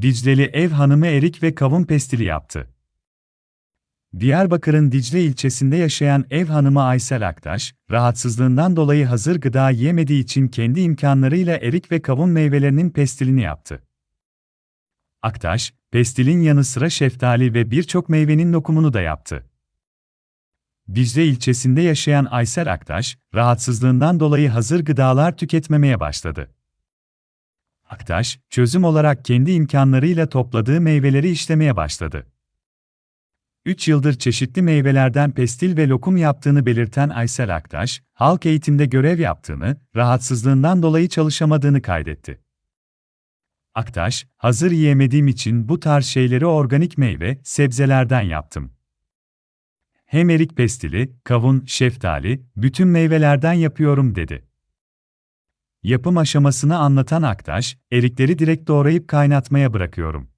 Dicleli ev hanımı erik ve kavun pestili yaptı. Diyarbakır'ın Dicle ilçesinde yaşayan ev hanımı Aysel Aktaş, rahatsızlığından dolayı hazır gıda yiyemediği için kendi imkanlarıyla erik ve kavun meyvelerinin pestilini yaptı. Aktaş, pestilin yanı sıra şeftali ve birçok meyvenin lokumunu da yaptı. Dicle ilçesinde yaşayan Aysel Aktaş, rahatsızlığından dolayı hazır gıdalar tüketmemeye başladı. Aktaş, çözüm olarak kendi imkanlarıyla topladığı meyveleri işlemeye başladı. 3 yıldır çeşitli meyvelerden pestil ve lokum yaptığını belirten Aysel Aktaş, halk eğitimde görev yaptığını, rahatsızlığından dolayı çalışamadığını kaydetti. Aktaş, hazır yiyemediğim için bu tarz şeyleri organik meyve, sebzelerden yaptım. Hem erik pestili, kavun, şeftali, bütün meyvelerden yapıyorum dedi. Yapım aşamasını anlatan Aktaş, erikleri direkt doğrayıp kaynatmaya bırakıyorum.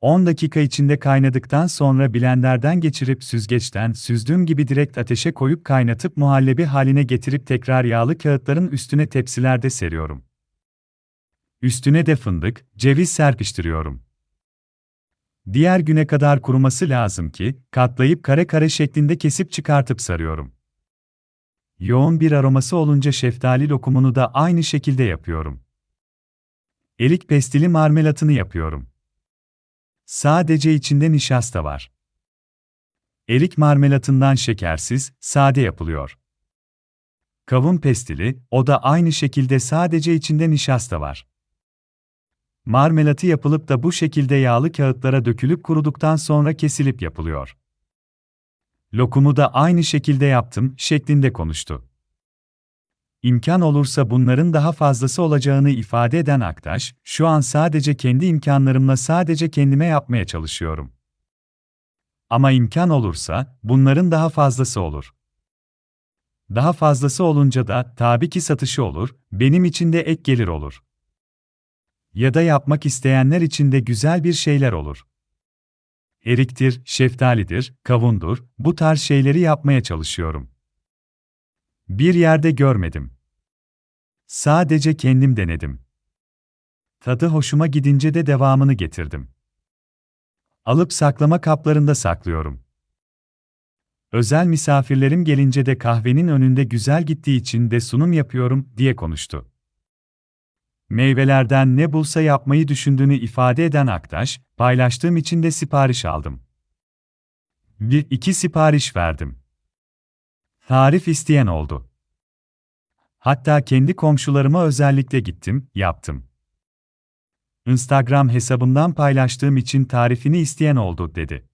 10 dakika içinde kaynadıktan sonra blenderden geçirip süzgeçten süzdüğüm gibi direkt ateşe koyup kaynatıp muhallebi haline getirip tekrar yağlı kağıtların üstüne tepsilerde seriyorum. Üstüne de fındık, ceviz serpiştiriyorum. Diğer güne kadar kuruması lazım ki, katlayıp kare kare şeklinde kesip çıkartıp sarıyorum. Yoğun bir aroması olunca şeftali lokumunu da aynı şekilde yapıyorum. Erik pestili marmelatını yapıyorum. Sadece içinde nişasta var. Erik marmelatından şekersiz, sade yapılıyor. Kavun pestili, o da aynı şekilde sadece içinde nişasta var. Marmelatı yapılıp da bu şekilde yağlı kağıtlara dökülüp kuruduktan sonra kesilip yapılıyor. Lokumu da aynı şekilde yaptım şeklinde konuştu. İmkan olursa bunların daha fazlası olacağını ifade eden Aktaş, şu an sadece kendi imkanlarımla sadece kendime yapmaya çalışıyorum. Ama imkan olursa bunların daha fazlası olur. Daha fazlası olunca da tabii ki satışı olur, benim için de ek gelir olur. Ya da yapmak isteyenler için de güzel bir şeyler olur. Eriktir, şeftalidir, kavundur, bu tarz şeyleri yapmaya çalışıyorum. Bir yerde görmedim. Sadece kendim denedim. Tadı hoşuma gidince de devamını getirdim. Alıp saklama kaplarında saklıyorum. Özel misafirlerim gelince de kahvenin önünde güzel gittiği için de sunum yapıyorum diye konuştu. Meyvelerden ne bulsa yapmayı düşündüğünü ifade eden Aktaş, paylaştığım için de sipariş aldım. Bir iki sipariş verdim. Tarif isteyen oldu. Hatta kendi komşularıma özellikle gittim, yaptım. Instagram hesabımdan paylaştığım için tarifini isteyen oldu, dedi.